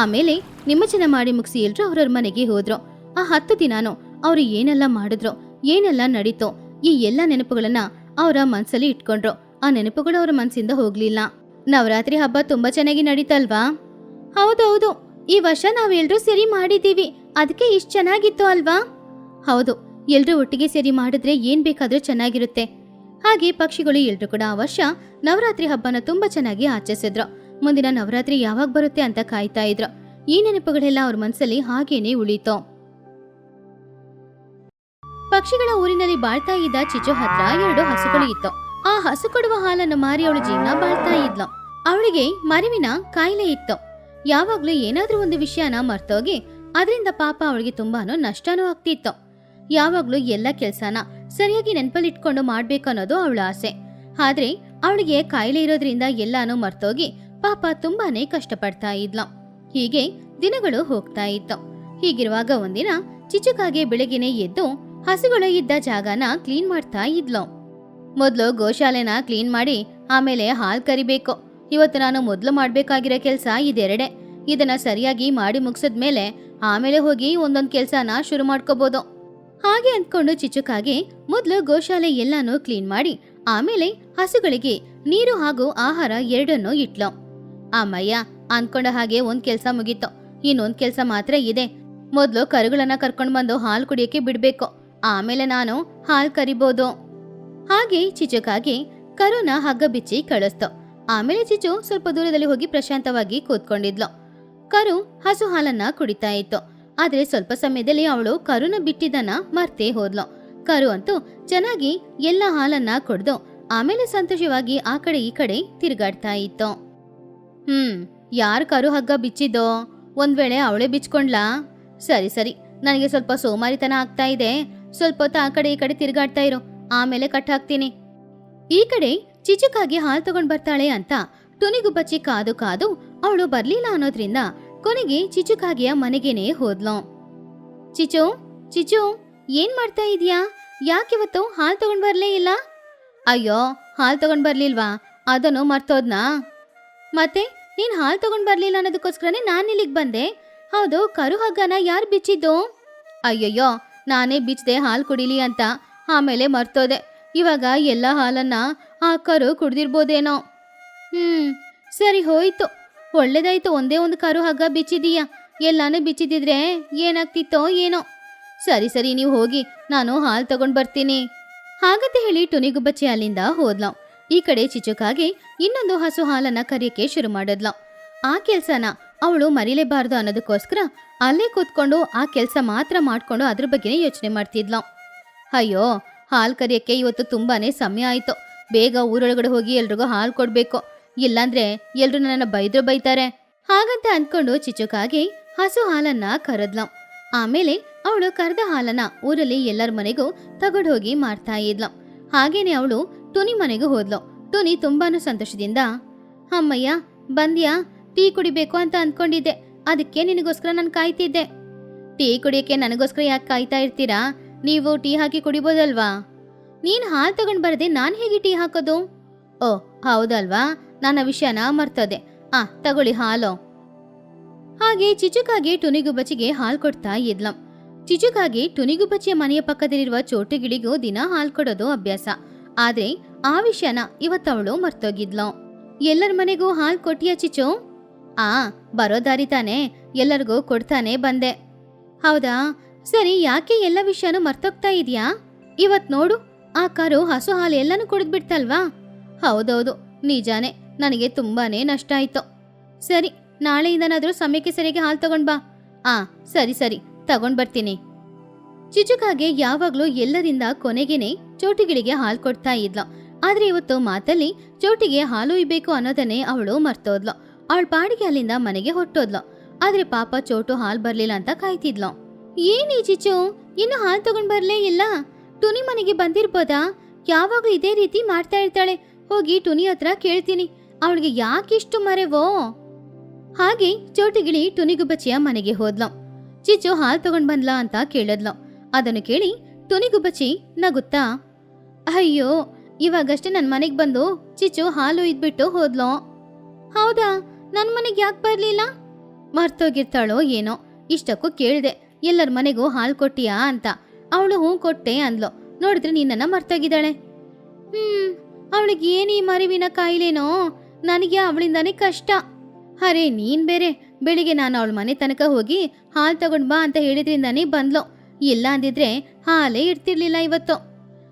ಆಮೇಲೆ ನಿಮಜ್ಜನ ಮಾಡಿ ಮುಗಿಸಿ ಎಲ್ರೂ ಅವ್ರವ್ರ ಮನೆಗೆ ಹೋದ್ರು. ಆ ಹತ್ತು ದಿನಾನು ಅವ್ರು ಏನೆಲ್ಲ ಮಾಡಿದ್ರು, ಏನೆಲ್ಲ ನಡೀತೋ, ಈ ಎಲ್ಲ ನೆನಪುಗಳನ್ನ ಅವರ ಮನ್ಸಲ್ಲಿ ಇಟ್ಕೊಂಡ್ರು. ಆ ನೆನಪುಗಳು ಅವ್ರ ಮನ್ಸಿಂದ ಹೋಗ್ಲಿಲ್ಲ. ನವರಾತ್ರಿ ಹಬ್ಬ ತುಂಬಾ ಚೆನ್ನಾಗಿ ನಡೀತಲ್ವಾ? ಹೌದೌದು, ಈ ವರ್ಷ ನಾವೆಲ್ಲರೂ ಸೇರಿ ಮಾಡಿದ್ದೀವಿ. ಅದಕ್ಕೆ ಇಷ್ಟು ಚೆನ್ನಾಗಿತ್ತು ಅಲ್ವಾ? ಹೌದು, ಎಲ್ರೂ ಒಟ್ಟಿಗೆ ಸೇರಿ ಮಾಡಿದ್ರೆ ಏನ್ ಬೇಕಾದ್ರೂ ಚೆನ್ನಾಗಿರುತ್ತೆ. ಹಾಗೆ ಪಕ್ಷಿಗಳು ಎಲ್ರು ಕೂಡ ಆ ವರ್ಷ ನವರಾತ್ರಿ ಹಬ್ಬನ ತುಂಬಾ ಚೆನ್ನಾಗಿ ಆಚರಿಸಿದ್ರು. ಮುಂದಿನ ನವರಾತ್ರಿ ಯಾವಾಗ ಬರುತ್ತೆ ಅಂತ ಕಾಯ್ತಾ ಇದ್ರು. ಈ ನೆನಪುಗಳೆಲ್ಲ ಅವ್ರ ಮನಸ್ಸಲ್ಲಿ ಹಾಗೇನೆ ಉಳಿತು. ಪಕ್ಷಿಗಳ ಊರಿನಲ್ಲಿ ಬಾಳ್ತಾ ಇದ್ದ ಚಿಚು ಹತ್ರ ಎರಡು ಹಸುಗಳು ಇತ್ತು. ಆ ಹಸು ಕೊಡುವ ಹಾಲನ್ನು ಮಾರಿ ಅವಳು ಜೀವನ ಬಾಳ್ತಾ ಇದ್ಲು. ಅವಳಿಗೆ ಮರಿವಿನ ಕಾಯಿಲೆ ಇತ್ತು. ಯಾವಾಗ್ಲೂ ಏನಾದ್ರೂ ಒಂದು ವಿಷಯನ ಮರ್ತೋಗಿ, ಅದರಿಂದ ಪಾಪ ಅವಳಿಗೆ ತುಂಬಾನು ನಷ್ಟನೂ ಆಗ್ತಿತ್ತು. ಯಾವಾಗ್ಲೂ ಎಲ್ಲ ಕೆಲ್ಸನ ಸರಿಯಾಗಿ ನೆನಪಲ್ಲಿಟ್ಕೊಂಡು ಮಾಡ್ಬೇಕು ಅನ್ನೋದು ಅವಳ ಆಸೆ. ಆದ್ರೆ ಅವಳಿಗೆ ಕಾಯಿಲೆ ಇರೋದ್ರಿಂದ ಎಲ್ಲಾನು ಮರ್ತೋಗಿ ಪಾಪ ತುಂಬಾನೇ ಕಷ್ಟಪಡ್ತಾ ಇದ್ಲು. ಹೀಗೆ ದಿನಗಳು ಹೋಗ್ತಾ ಇತ್ತು. ಹೀಗಿರುವಾಗ ಒಂದಿನ ಚಿಚುಕಾಗೆ ಬೆಳಗ್ಗೆನೆ ಎದ್ದು ಹಸುಗಳು ಇದ್ದ ಜಾಗನ ಕ್ಲೀನ್ ಮಾಡ್ತಾ ಇದ್ಲು. ಮೊದ್ಲು ಗೋಶಾಲೆನ ಕ್ಲೀನ್ ಮಾಡಿ ಆಮೇಲೆ ಹಾಲ್ ಕರಿಬೇಕು. ಇವತ್ತು ನಾನು ಮೊದ್ಲು ಮಾಡ್ಬೇಕಾಗಿರೋ ಕೆಲಸ ಇದೆರಡೆ. ಇದನ್ನ ಸರಿಯಾಗಿ ಮಾಡಿ ಮುಗಿಸಿದ್ಮೇಲೆ ಆಮೇಲೆ ಹೋಗಿ ಒಂದೊಂದ್ ಕೆಲ್ಸನ ಶುರು ಮಾಡ್ಕೋಬಹುದು ಹಾಗೆ ಅಂದ್ಕೊಂಡು ಚಿಚುಕಾಗೆ ಮೊದಲು ಗೋಶಾಲೆ ಎಲ್ಲಾನು ಕ್ಲೀನ್ ಮಾಡಿ, ಆಮೇಲೆ ಹಸುಗಳಿಗೆ ನೀರು ಹಾಗೂ ಆಹಾರ ಎರಡನ್ನೂ ಇಟ್ಲು. ಅಮ್ಮಯ್ಯ ಅನ್ಕೊಂಡ ಹಾಗೆ ಒಂದ್ ಕೆಲ್ಸ ಮುಗೀತು. ಇನ್ನೊಂದ್ ಕೆಲ್ಸ ಮಾತ್ರ ಇದೆ. ಮೊದ್ಲು ಕರುಗಳನ್ನ ಕರ್ಕೊಂಡ್ ಬಂದು ಹಾಲು ಕುಡಿಯಕ್ಕೆ ಬಿಡ್ಬೇಕು. ಆಮೇಲೆ ನಾನು ಹಾಲ್ ಕರಿಬೋದು. ಹಾಗೆ ಚಿಚುಕಾಗೆ ಕರುನ ಹಗ್ಗ ಬಿಚ್ಚಿ ಕಳಿಸ್ತು. ಆಮೇಲೆ ಚಿಚು ಸ್ವಲ್ಪ ದೂರದಲ್ಲಿ ಹೋಗಿ ಪ್ರಶಾಂತವಾಗಿ ಕೂತ್ಕೊಂಡಿದ್ಲು. ಕರು ಹಸು ಹಾಲನ್ನ ಕುಡಿತಾ ಇತ್ತು. ಆದ್ರೆ ಸ್ವಲ್ಪ ಸಮಯದಲ್ಲಿ ಅವಳು ಕರುನ ಬಿಟ್ಟಿದ್ದನ್ನ ಮರ್ತೇ ಹೋದ್ಲು. ಕರು ಅಂತೂ ಚೆನ್ನಾಗಿ ಎಲ್ಲ ಹಾಲನ್ನ ಕೊಡ್ದು ಆಮೇಲೆ ಸಂತೋಷವಾಗಿ ಆ ಕಡೆ ಈ ಕಡೆ ತಿರುಗಾಡ್ತಾ ಇತ್ತು. ಹ್ಮ್, ಯಾರ್ ಕರು ಹಗ್ಗ ಬಿಚ್ಚಿದ್ದೋ? ಒಂದ್ ವೇಳೆ ಅವಳೇ ಬಿಚ್ಕೊಂಡ್ಲಾ? ಸರಿ ಸರಿ. ನನಗೆ ಸ್ವಲ್ಪ ಸೋಮಾರಿತನ ಆಗ್ತಾ ಇದೆ. ಸ್ವಲ್ಪ ಹೊತ್ತು ಆ ಕಡೆ ಈ ಕಡೆ ತಿರುಗಾಡ್ತಾ ಇರು. ಆಮೇಲೆ ಕಟ್ ಹಾಕ್ತೀನಿ. ಈ ಕಡೆ ಚಿಚುಕಾಗಿ ಹಾಲು ತಗೊಂಡ್ ಬರ್ತಾಳೆ ಅಂತ ಟುನಿಗು ಬಚ್ಚಿ ಕಾದು ಕಾದು ಅವಳು ಬರ್ಲಿಲ್ಲ ಅನ್ನೋದ್ರಿಂದ ಕೊನೆಗೆ ಚಿಚುಕಾಗಿಯ ಮನೆಗೇನೆ ಹೋದ್ಲು. ಚಿಚು ಚಿಚು, ಏನ್ ಮಾಡ್ತಾ ಇದೀಯಾ? ಯಾಕಿವತ್ತು ಹಾಲು ತಗೊಂಡ್ ಬರ್ಲೇ ಇಲ್ಲ? ಅಯ್ಯೋ, ಹಾಲು ತಗೊಂಡ್ ಬರ್ಲಿಲ್ವಾ? ಅದನ್ನು ಮರ್ತೋದ್ನಾ? ಮತ್ತೆ, ನೀನ್ ಹಾಲು ತಗೊಂಡ್ ಬರ್ಲಿಲ್ಲ ಅನ್ನೋದಕ್ಕೋಸ್ಕರನೇ ನಾನು ಇಲ್ಲಿಗೆ ಬಂದೆ. ಹೌದು, ಕರು ಹಗ್ಗನ ಯಾರು ಬಿಚ್ಚಿದ್ದು? ಅಯ್ಯಯ್ಯೋ, ನಾನೇ ಬಿಚ್ಚದೆ ಹಾಲು ಕುಡಿಲಿ ಅಂತ. ಆಮೇಲೆ ಮರ್ತೋದೆ. ಇವಾಗ ಎಲ್ಲ ಹಾಲನ್ನ ಆ ಕರು ಕುಡ್ದಿರ್ಬೋದೇನೋ. ಹ್ಮ್, ಸರಿ ಹೋಯ್ತು. ಒಳ್ಳೇದಾಯ್ತು, ಒಂದೇ ಒಂದು ಕಾರು ಹಗ್ಗ ಬಿಚ್ಚಿದೀಯ ಎಲ್ಲಾನು ಬಿಚ್ಚಿದಿದ್ರೆ ಏನಾಗ್ತಿತ್ತೋ ಏನೋ. ಸರಿ ಸರಿ, ನೀವು ಹೋಗಿ, ನಾನು ಹಾಲು ತಗೊಂಡ್ ಬರ್ತೀನಿ. ಹಾಗಂತ ಹೇಳಿ ಟುನಿಗುಬ್ಬಚ್ಚಿ ಅಲ್ಲಿಂದ ಹೋದ್ಲ. ಈ ಕಡೆ ಚಿಚುಕಾಗಿ ಇನ್ನೊಂದು ಹಸು ಹಾಲನ್ನ ಕರಿಯಕ್ಕೆ ಶುರು ಮಾಡಿದ್ಲ. ಆ ಕೆಲ್ಸನ ಅವಳು ಮರಿಲೇಬಾರ್ದು ಅನ್ನೋದಕ್ಕೋಸ್ಕರ ಅಲ್ಲೇ ಕೂತ್ಕೊಂಡು ಆ ಕೆಲಸ ಮಾತ್ರ ಮಾಡ್ಕೊಂಡು ಅದ್ರ ಬಗ್ಗೆನೇ ಯೋಚನೆ ಮಾಡ್ತಿದ್ಲ. ಅಯ್ಯೋ, ಹಾಲು ಕರಿಯಕ್ಕೆ ಇವತ್ತು ತುಂಬಾನೇ ಸಮಯ ಆಯ್ತು. ಬೇಗ ಊರೊಳಗಡೆ ಹೋಗಿ ಎಲ್ರಿಗೂ ಹಾಲು ಕೊಡ್ಬೇಕು. ಇಲ್ಲಾಂದ್ರೆ ಎಲ್ರು ನನ್ನ ಬೈದ್ರು ಬೈತಾರೆ. ಹಾಗಂತ ಅಂದ್ಕೊಂಡು ಚಿಚುಕಾಗಿ ಹಸು ಹಾಲನ್ನ ಕರೆದ್ಲು. ಆಮೇಲೆ ಅವಳು ಕರೆದ ಹಾಲನ್ನ ಊರಲ್ಲಿ ಎಲ್ಲರ ಮನೆಗೂ ತಗೊಂಡು ಹೋಗಿ ಮಾರ್ತಾ ಇದ್ಲು. ಹಾಗೇನೆ ಅವಳು ಟುನಿ ಮನೆಗೂ ಹೋದ್ಲು. ಟುನಿ ತುಂಬಾನು ಸಂತೋಷದಿಂದ, ಅಮ್ಮಯ್ಯ, ಬಂದ್ಯಾ? ಟೀ ಕುಡಿಬೇಕು ಅಂತ ಅನ್ಕೊಂಡಿದ್ದೆ. ಅದಕ್ಕೆ ನಿನಗೋಸ್ಕರ ನಾನು ಕಾಯ್ತಿದ್ದೆ. ಟೀ ಕುಡಿಯಕ್ಕೆ ನನಗೋಸ್ಕರ ಯಾಕೆ ಕಾಯ್ತಾ ಇರ್ತೀರಾ? ನೀವು ಟೀ ಹಾಕಿ ಕುಡಿಬೋದಲ್ವಾ? ನೀನ್ ಹಾಲು ತಗೊಂಡ್ ಬರದೆ ನಾನ್ ಹೇಗೆ ಟೀ ಹಾಕೋದು? ಓ, ಹೌದಲ್ವಾ? ನನ್ನ ವಿಷಯನ ಮರ್ತದೆ. ಆ, ತಗೊಳ್ಳಿ ಹಾಲು. ಹಾಗೆ ಚಿಚುಕಾಗೆ ಟುನಿಗುಬ್ಬಚ್ಚಿಗೆ ಹಾಲು ಕೊಡ್ತಾ ಇದ್ಲಂ. ಚಿಚುಕಾಗೆ ಟುನಿಗುಬ್ಬಚ್ಚಿಯ ಮನೆಯ ಪಕ್ಕದಲ್ಲಿರುವ ಚೋಟುಗಿಳಿಗೂ ದಿನ ಹಾಲು ಕೊಡೋದು ಅಭ್ಯಾಸ. ಆದ್ರೆ ಆ ವಿಷಯನ ಇವತ್ತವಳು ಮರ್ತೋಗಿದ್ಲು. ಎಲ್ಲರ ಮನೆಗೂ ಹಾಲು ಕೊಟ್ಟಿಯ ಚಿಚು ಆ, ಬರೋ ದಾರಿ ತಾನೆ. ಎಲ್ಲರಿಗೂ ಕೊಡ್ತಾನೆ ಬಂದೆ. ಹೌದಾ? ಸರಿ, ಯಾಕೆ ಎಲ್ಲ ವಿಷಯನು ಮರ್ತೋಗ್ತಾ ಇದೆಯಾ? ಇವತ್ ನೋಡು, ಆ ಕಾರು ಹಸು ಹಾಲು ಎಲ್ಲನೂ ಕುಡಿದ್ಬಿಡ್ತಲ್ವಾ? ಹೌದೌದು, ನಿಜಾನೇ. ನನಗೆ ತುಂಬಾನೇ ನಷ್ಟ ಆಯ್ತು. ಸರಿ ನಾಳೆಯಿಂದನಾದ್ರೂ ಸಮಯಕ್ಕೆ ಸರಿಯಾಗಿ ಹಾಲು ತಗೊಂಡ್ ಬಾ. ಆ, ಸರಿ ಸರಿ, ತಗೊಂಡ್ ಬರ್ತೀನಿ. ಚಿಚುಕಾಗೆ ಯಾವಾಗ್ಲೂ ಎಲ್ಲರಿಂದ ಕೊನೆಗೇನೆ ಚೋಟಿಗಳಿಗೆ ಹಾಲು ಕೊಡ್ತಾ ಇದ್ಲು. ಆದ್ರೆ ಇವತ್ತು ಮಾತಲ್ಲಿ ಚೋಟಿಗೆ ಹಾಲು ಇಯ್ಬೇಕು ಅನ್ನೋದನ್ನೇ ಅವಳು ಮರ್ತೋದ್ಲು. ಅವಳ ಪಾಡಿಗೆ ಅಲ್ಲಿಂದ ಮನೆಗೆ ಹೊಟ್ಟೋದ್ಲು ಆದ್ರೆ ಪಾಪ ಚೋಟು ಹಾಲು ಬರ್ಲಿಲ್ಲ ಅಂತ ಕಾಯ್ತಿದ್ಲು. ಏನೀ ಚಿಚು ಇನ್ನು ಹಾಲು ತಗೊಂಡ್ ಬರ್ಲೇ ಇಲ್ಲ. ಟುನಿ ಮನೆಗೆ ಬಂದಿರ್ಬೋದಾ? ಯಾವಾಗ್ಲೂ ಇದೇ ರೀತಿ ಮಾಡ್ತಾ ಇರ್ತಾಳೆ. ಹೋಗಿ ಟುನಿ ಹತ್ರ ಕೇಳ್ತೀನಿ. ಅವಳಿಗೆ ಯಾಕಿಷ್ಟು ಮರೆವೋ? ಹಾಗೆ ಚೋಟಿಗಿಳಿ ಟುನಿಗುಬ್ಬಚ್ಚಿಯ ಮನೆಗೆ ಹೋದ್ಲು. ಚಿಚ್ಚು ಹಾಲು ತಗೊಂಡ್ ಬಂದ್ಲಾ ಅಂತ ಕೇಳಿದ್ಲು. ಅದನ್ನು ಕೇಳಿ ಟುನಿಗುಬ್ಬಚ್ಚಿ ನಗುತ್ತಾ, ಅಯ್ಯೋ, ಇವಾಗಷ್ಟೇ ನನ್ನ ಮನೆಗೆ ಬಂದು ಚಿಚ್ಚು ಹಾಲು ಇದ್ಬಿಟ್ಟು ಹೋದ್ಲು. ಹೌದಾ? ನನ್ನ ಮನೆಗೆ ಯಾಕೆ ಬರ್ಲಿಲ್ಲ? ಮರ್ತೋಗಿರ್ತಾಳೋ ಏನೋ, ಇಷ್ಟಕ್ಕೂ ಕೇಳಿದೆ, ಎಲ್ಲರ ಮನೆಗೂ ಹಾಲು ಕೊಟ್ಟಿಯಾ ಅಂತ. ಅವಳು ಹೂ ಕೊಟ್ಟೆ, ಅಂದ್ಲು. ನೋಡಿದ್ರೆ ನಿನ್ನನ್ನ ಮರ್ತೋಗಿದ್ದಾಳೆ. ಹ್ಮ್, ಅವಳಿಗೆ ಏನೀ ಮರಿವಿನ ಕಾಯಿಲೆನೋ? ನನಗೆ ಅವಳಿಂದಾನೇ ಕಷ್ಟ. ಅರೆ, ನೀನ್ ಬೇರೆ. ಬೆಳಿಗ್ಗೆ ನಾನು ಅವಳ ಮನೆ ತನಕ ಹೋಗಿ ಹಾಲು ತಗೊಂಡ್ ಬಾ ಅಂತ ಹೇಳಿದ್ರಿಂದಾನೇ ಬಂದ್ಲು. ಇಲ್ಲ ಅಂದಿದ್ರೆ ಹಾಲೇ ಇಡ್ತಿರ್ಲಿಲ್ಲ ಇವತ್ತು.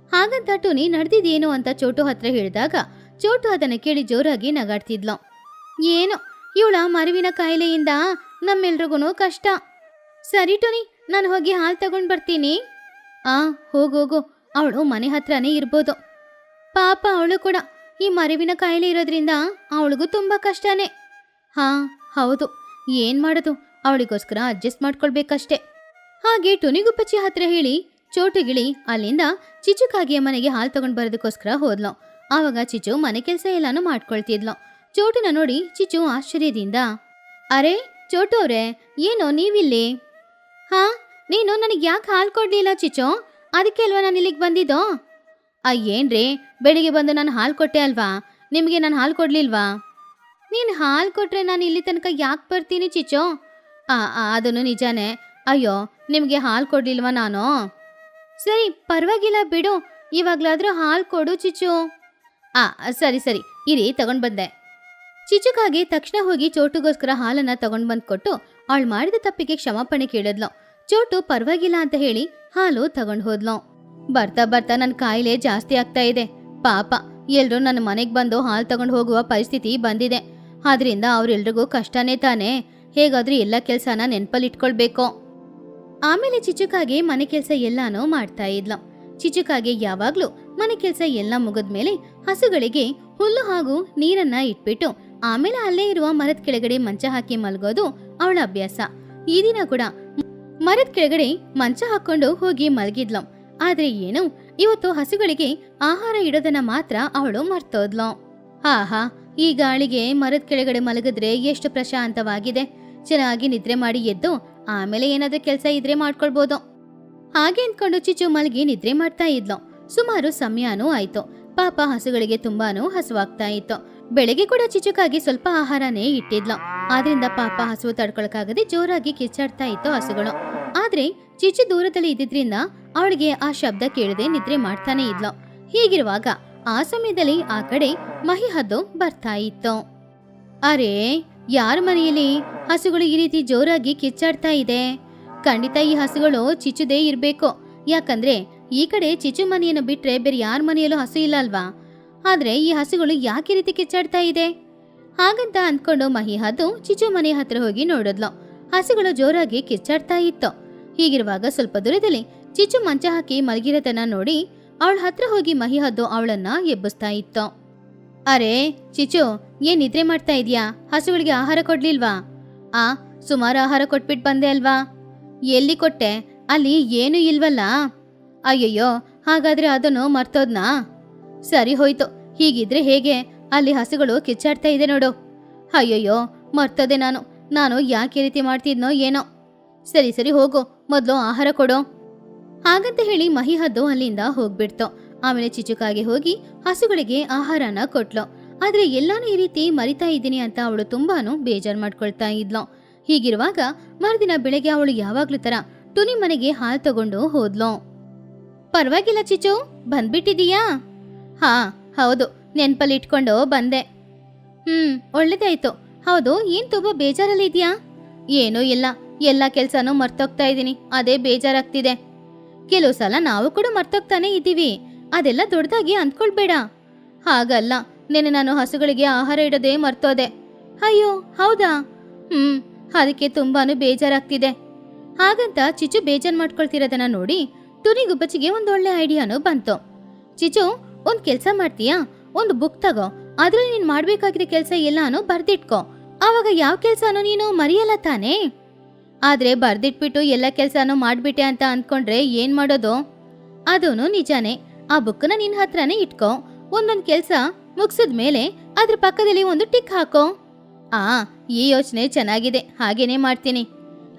ಹಾಗಂತ ಟೂನಿ ನಡೆದಿದೇನು ಅಂತ ಚೋಟು ಹತ್ರ ಹೇಳಿದಾಗ ಚೋಟು ಅದನ್ನ ಕೇಳಿ ಜೋರಾಗಿ ನಗಾಡ್ತಿದ್ಲು. ಏನು? ಇವಳ ಮರುವಿನ ಕಾಯಿಲೆಯಿಂದ ನಮ್ಮೆಲ್ರಿಗೂ ಕಷ್ಟ. ಸರಿ ಟುನಿ, ನಾನು ಹೋಗಿ ಹಾಲು ತಗೊಂಡ್ ಬರ್ತೀನಿ. ಆ ಹೋಗೋಗು ಅವಳು ಮನೆ ಹತ್ರನೇ ಇರ್ಬೋದು. ಪಾಪ ಅವಳು ಕೂಡ. ಈ ಮರಿವಿನ ಕಾಯಿಲೆ ಇರೋದ್ರಿಂದ ಅವಳಿಗೂ ತುಂಬ ಕಷ್ಟನೇ. ಹಾ, ಹೌದು. ಏನ್ ಮಾಡೋದು? ಅವಳಿಗೋಸ್ಕರ ಅಡ್ಜಸ್ಟ್ ಮಾಡ್ಕೊಳ್ಬೇಕಷ್ಟೆ. ಹಾಗೆ ಟುನಿಗುಪ್ಪಚ್ಚಿ ಹತ್ರ ಹೇಳಿ ಚೋಟುಗಿಳಿ ಅಲ್ಲಿಂದ ಚಿಚುಕಾಗಿಯ ಮನೆಗೆ ಹಾಲು ತಗೊಂಡು ಬರೋದಕ್ಕೋಸ್ಕರ ಹೋದ್ಲು. ಆವಾಗ ಚಿಚು ಮನೆ ಕೆಲಸ ಎಲ್ಲಾನು ಮಾಡ್ಕೊಳ್ತಿದ್ಲು. ಚೋಟುನ ನೋಡಿ ಚಿಚು ಆಶ್ಚರ್ಯದಿಂದ, ಅರೆ, ಚೋಟು ಅವ್ರೆ, ಏನೋ ನೀವಿಲ್ಲಿ? ಹಾ, ನೀನು ನನಗೆ ಯಾಕೆ ಹಾಲು ಕೊಡ್ಲಿಲ್ಲ ಚಿಚು? ಅದಕ್ಕೆ ಅಲ್ವಾ ನಾನು ಇಲ್ಲಿಗೆ ಬಂದಿದ್ದೋ? ಆ ಏನ್ರಿ ಬೆಳಿಗ್ಗೆ ಬಂದು ನಾನು ಹಾಲು ಕೊಟ್ಟೆ ಅಲ್ವಾ? ನಿಮಗೆ ನಾನು ಹಾಲು ಕೊಡ್ಲಿಲ್ವಾ? ನೀನು ಹಾಲು ಕೊಟ್ಟರೆ ನಾನು ಇಲ್ಲಿ ತನಕ ಯಾಕೆ ಬರ್ತೀನಿ ಚಿಚೋ ಆ ಅದನ್ನು ನಿಜಾನೇ. ಅಯ್ಯೋ, ನಿಮಗೆ ಹಾಲು ಕೊಡ್ಲಿಲ್ವಾ ನಾನು? ಸರಿ, ಪರವಾಗಿಲ್ಲ, ಬಿಡು. ಇವಾಗ್ಲಾದ್ರೂ ಹಾಲು ಕೊಡು ಚಿಚು ಆ, ಸರಿ ಸರಿ. ಇರಿ, ತಗೊಂಡು ಬಂದೆ. ಚಿಚುಕಾಗಿ ತಕ್ಷಣ ಹೋಗಿ ಚೋಟುಗೋಸ್ಕರ ಹಾಲನ್ನ ತಗೊಂಡು ಬಂದ್ ಕೊಟ್ಟು ಅವಳು ಮಾಡಿದ ತಪ್ಪಿಗೆ ಕ್ಷಮಾಪಣೆ ಕೇಳಿದ್ಲು. ಚೋಟು ಪರವಾಗಿಲ್ಲ ಅಂತ ಹೇಳಿ ಹಾಲು ತಗೊಂಡು ಹೋದ್ಲು. ಬರ್ತಾ ಬರ್ತಾ ನನ್ನ ಕಾಯಿಲೆ ಜಾಸ್ತಿ ಆಗ್ತಾ ಇದೆ. ಪಾಪ ಎಲ್ಲರೂ ನನ್ನ ಮನೆಗೆ ಬಂದು ಹಾಲು ತಗೊಂಡು ಹೋಗುವ ಪರಿಸ್ಥಿತಿ ಬಂದಿದೆ. ಆದ್ರಿಂದ ಅವರೆಲ್ರಿಗೂ ಕಷ್ಟನೇ ತಾನೇ. ಹೇಗಾದ್ರೂ ಎಲ್ಲ ಕೆಲಸನ ನೆನಪಲ್ಲಿ ಇಟ್ಕೊಳ್ಬೇಕು ಆಮೇಲೆ ಚಿಚುಕಾಗಿ ಮನೆ ಕೆಲಸ ಎಲ್ಲಾನು ಮಾಡ್ತಾ ಇದ್ಲು. ಚಿಚುಕಾಗೆ ಯಾವಾಗ್ಲೂ ಮನೆ ಕೆಲಸ ಎಲ್ಲ ಮುಗಿದ್ಮೇಲೆ ಹಸುಗಳಿಗೆ ಹುಲ್ಲು ಹಾಗೂ ನೀರನ್ನ ಇಟ್ಬಿಟ್ಟು ಆಮೇಲೆ ಅಲ್ಲೇ ಇರುವ ಮರದ ಕೆಳಗಡೆ ಮಂಚ ಹಾಕಿ ಮಲಗೋದು ಅವಳ ಅಭ್ಯಾಸ. ಈ ದಿನ ಕೂಡ ಮರದ ಕೆಳಗಡೆ ಮಂಚ ಹಾಕೊಂಡು ಹೋಗಿ ಮಲಗಿದ್ಲು. ಆದ್ರೆ ಏನು? ಇವತ್ತು ಹಸುಗಳಿಗೆ ಆಹಾರ ಇಡೋದನ್ನ ಮಾತ್ರ ಅವಳು ಮರ್ತೋದ್ಲು. ಆಹಾ, ಈ ಗಾಳಿಗೆ ಮರದ ಕೆಳಗಡೆ ಮಲಗಿದ್ರೆ ಎಷ್ಟು ಪ್ರಶಾಂತವಾಗಿದೆ. ಚೆನ್ನಾಗಿ ನಿದ್ರೆ ಮಾಡಿ ಎದ್ದು ಆಮೇಲೆ ಏನಾದ್ರೂ ಕೆಲಸ ಇದ್ರೆ ಮಾಡ್ಕೊಳ್ಬೋದು. ಹಾಗೆ ಅಂದ್ಕೊಂಡು ಚಿಚು ಮಲಗಿ ನಿದ್ರೆ ಮಾಡ್ತಾ ಇದ್ಲು. ಸುಮಾರು ಸಮಯನೂ ಆಯ್ತು. ಪಾಪ ಹಸುಗಳಿಗೆ ತುಂಬಾನು ಹಸುವಾಗ್ತಾ ಇತ್ತು. ಬೆಳಗ್ಗೆ ಕೂಡ ಚಿಚುಕಾಗಿ ಸ್ವಲ್ಪ ಆಹಾರನೇ ಇಟ್ಟಿದ್ಲು. ಆದ್ರಿಂದ ಪಾಪ ಹಸುವು ತಡ್ಕೊಳಕಾಗದೆ ಜೋರಾಗಿ ಕಿಚ್ಚಾಡ್ತಾ ಇತ್ತು ಹಸುಗಳು. ಆದ್ರೆ ಚಿಚು ದೂರದಲ್ಲಿ ಇದ್ದಿದ್ರಿಂದ ಅವಳಿಗೆ ಆ ಶಬ್ದ ಕೇಳದೆ ನಿದ್ರೆ ಮಾಡ್ತಾನೆ ಇದ್ಲು. ಹೀಗಿರುವಾಗ ಆ ಸಮಯದಲ್ಲಿ ಆ ಕಡೆ ಮಹಿ ಹದ್ದು ಬರ್ತಾ ಇತ್ತು. ಅರೆ, ಯಾರ ಮನೆಯಲ್ಲಿ ಹಸುಗಳು ಈ ರೀತಿ ಜೋರಾಗಿ ಕಿಚ್ಚಾಡ್ತಾ ಇದೆ? ಖಂಡಿತ ಈ ಹಸುಗಳು ಚಿಚುದೇ ಇರಬೇಕು. ಯಾಕಂದ್ರೆ ಈ ಕಡೆ ಚಿಚು ಮನೆಯನ್ನು ಬಿಟ್ರೆ ಬೇರೆ ಯಾರ ಮನೆಯಲ್ಲೂ ಹಸು ಇಲ್ಲ ಅಲ್ವಾ? ಆದ್ರೆ ಈ ಹಸುಗಳು ಯಾಕೆ ರೀತಿ ಕಿಚ್ಚಾಡ್ತಾ ಇದೆ? ಹಾಗಂತ ಅಂದ್ಕೊಂಡು ಮಹಿ ಹದ್ದು ಚಿಚು ಮನೆ ಹತ್ರ ಹೋಗಿ ನೋಡಿದ್ಲು. ಹಸುಗಳು ಜೋರಾಗಿ ಕಿಚ್ಚಾಡ್ತಾ ಇತ್ತು. ಹೀಗಿರುವಾಗ ಸ್ವಲ್ಪ ದೂರದಲ್ಲಿ ಚಿಚು ಮಂಚ ಹಾಕಿ ಮಲಗಿರೋದನ್ನ ನೋಡಿ ಅವಳ ಹತ್ರ ಹೋಗಿ ಮಹಿ ಹದ್ದು ಅವಳನ್ನ ಎಬ್ಬಿಸ್ತಾ ಇತ್ತು. ಅರೆ ಚಿಚು ಏನ್ ನಿದ್ರೆ ಮಾಡ್ತಾ ಇದೀಯಾ? ಹಸುಗಳಿಗೆ ಆಹಾರ ಕೊಡ್ಲಿಲ್ವಾ? ಆ, ಸುಮಾರು ಆಹಾರ ಕೊಟ್ಬಿಟ್ಟು ಬಂದೆ ಅಲ್ವಾ? ಎಲ್ಲಿ ಕೊಟ್ಟೆ? ಅಲ್ಲಿ ಏನೂ ಇಲ್ವಲ್ಲ? ಅಯ್ಯಯ್ಯೋ, ಹಾಗಾದ್ರೆ ಅದನ್ನು ಮರ್ತೋದ್ನಾ? ಸರಿ ಹೋಯ್ತು, ಹೀಗಿದ್ರೆ ಹೇಗೆ? ಅಲ್ಲಿ ಹಸುಗಳು ಕಿಚ್ಚಾಡ್ತಾ ಇದೆ ನೋಡು. ಅಯ್ಯಯ್ಯೋ, ಮರ್ತದೆ ನಾನು. ನಾನು ಯಾಕೆ ರೀತಿ ಮಾಡ್ತಿದ್ನೋ ಏನೋ? ಸರಿ ಸರಿ ಹೋಗು, ಮೊದಲು ಆಹಾರ ಕೊಡು. ಹಾಗಂತ ಹೇಳಿ ಮಹಿ ಹದ್ದು ಅಲ್ಲಿಂದ ಹೋಗ್ಬಿಡ್ತು. ಆಮೇಲೆ ಚಿಚುಕಾಗೆ ಹೋಗಿ ಹಸುಗಳಿಗೆ ಆಹಾರನ ಕೊಟ್ಲು. ಆದ್ರೆ ಎಲ್ಲಾನು ಈ ರೀತಿ ಮರಿತಾ ಇದ್ದೀನಿ ಅಂತ ಅವಳು ತುಂಬಾನು ಬೇಜಾರ್ ಮಾಡ್ಕೊಳ್ತಾ ಇದ್ಲು. ಹೀಗಿರುವಾಗ ಮರುದಿನ ಬೆಳಗ್ಗೆ ಅವಳು ಯಾವಾಗ್ಲೂ ತರ ಟುನಿ ಮನೆಗೆ ಹಾಲು ತಗೊಂಡು ಹೋದ್ಲು. ಪರವಾಗಿಲ್ಲ ಚಿಚು, ಬಂದ್ಬಿಟ್ಟಿದೀಯಾ? ಹಾ, ಹೌದು ನೆನ್ಪಲ್ಲಿ ಇಟ್ಕೊಂಡು ಬಂದೆ. ಹ್ಮ್ ಒಳ್ಳೇದಾಯ್ತು ಹೌದು, ಏನ್ ತುಂಬಾ ಬೇಜಾರಲ್ಲಿ ಇದೆಯಾ? ಏನೂ ಇಲ್ಲ, ಎಲ್ಲ ಕೆಲ್ಸನೂ ಮರ್ತೋಗ್ತಾ ಇದ್ದೀನಿ. ಅದೇ ಬೇಜಾರಾಗ್ತಿದೆ. ಕೆಲವು ಸಲ ನಾವು ಕೂಡ ಮರ್ತೋಗ್ತಾನೆ ಇದ್ದೀವಿ. ಅದೆಲ್ಲ ದೊಡ್ಡದಾಗಿ ಅಂದ್ಕೊಳ್ಬೇಡ. ಹಾಗಲ್ಲ ನೆನೆ ನಾನು ಹಸುಗಳಿಗೆ ಆಹಾರ ಇಡೋದೇ ಮರ್ತೋದೆ. ಅಯ್ಯೋ, ಹೌದಾ? ಹ್ಮ್, ಅದಕ್ಕೆ ತುಂಬಾನು ಬೇಜಾರಾಗ್ತಿದೆ. ಹಾಗಂತ ಚಿಚು ಬೇಜಾರ್ ಮಾಡ್ಕೊಳ್ತಿರೋದನ್ನ ನೋಡಿ ತುನಿಗುಬ್ಬಚ್ಚಿಗೆ ಒಂದು ಒಳ್ಳೆ ಐಡಿಯಾನು ಬಂತು. ಚಿಚು ಒಂದ್ ಕೆಲ್ಸ ಮಾಡ್ತೀಯಾ? ಒಂದು ಬುಕ್ ತಗೋ. ಅದ್ರಲ್ಲಿ ನೀನ್ ಮಾಡ್ಬೇಕಾಗಿರೋ ಕೆಲ್ಸ ಎಲ್ಲಾನು ಬರ್ದಿಟ್ಕೋ. ಅವಾಗ ಯಾವ ಕೆಲ್ಸನೂ ನೀನು ಮರೆಯಲ್ಲ ತಾನೇ? ಆದ್ರೆ ಬರ್ದಿಟ್ಬಿಟ್ಟು ಎಲ್ಲ ಕೆಲ್ಸನೂ ಮಾಡ್ಬಿಟ್ಟೆ ಅಂತ ಅನ್ಕೊಂಡ್ರೆ ಏನ್ ಮಾಡೋದು? ಅದೂನು ನಿಜಾನೆ. ಆ ಬುಕ್ನ ನಿನ್ ಹತ್ರನೇ ಇಟ್ಕೋ. ಒಂದೊಂದ್ ಕೆಲ್ಸ ಮುಗ್ಸದ್ ಮೇಲೆ ಅದ್ರ ಪಕ್ಕದಲ್ಲಿ ಒಂದು ಟಿಕ್ ಹಾಕೋ. ಆ, ಈ ಯೋಚನೆ ಚೆನ್ನಾಗಿದೆ. ಹಾಗೇನೆ ಮಾಡ್ತೀನಿ.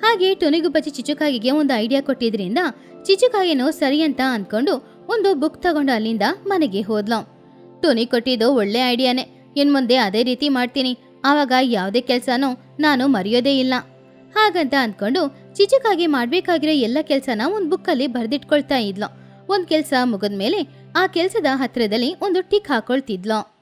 ಹಾಗೆ ಟುನಿಗುಬ್ಬಚ್ಚಿ ಚಿಚುಕಾಗಿಗೆ ಒಂದು ಐಡಿಯಾ ಕೊಟ್ಟಿದ್ರಿಂದ ಚಿಚುಕಾಗಿನೂ ಸರಿ ಅಂತ ಅನ್ಕೊಂಡು ಒಂದು ಬುಕ್ ತಗೊಂಡು ಅಲ್ಲಿಂದ ಮನೆಗೆ ಹೋದ್ಲು. ಟುನಿ ಕೊಟ್ಟಿದ್ದು ಒಳ್ಳೆ ಐಡಿಯಾನೇ. ಇನ್ಮುಂದೆ ಅದೇ ರೀತಿ ಮಾಡ್ತೀನಿ. ಆವಾಗ ಯಾವುದೇ ಕೆಲ್ಸನೂ ನಾನು ಮರೆಯೋದೇ ಇಲ್ಲ. ಹಾಗಂತ ಅಂದ್ಕೊಂಡು ಚಿಚಕಾಗಿ ಮಾಡ್ಬೇಕಾಗಿರೋ ಎಲ್ಲ ಕೆಲ್ಸನ ಒಂದು ಬುಕ್ಕಲ್ಲಿ ಬರ್ದಿಟ್ಕೊಳ್ತಾ ಇದ್ಲು. ಒಂದ್ ಕೆಲ್ಸ ಮುಗಿದ್ಮೇಲೆ ಆ ಕೆಲ್ಸದ ಹತ್ರದಲ್ಲಿ ಒಂದು ಟಿಕ್ ಹಾಕೊಳ್ತಿದ್ಲು.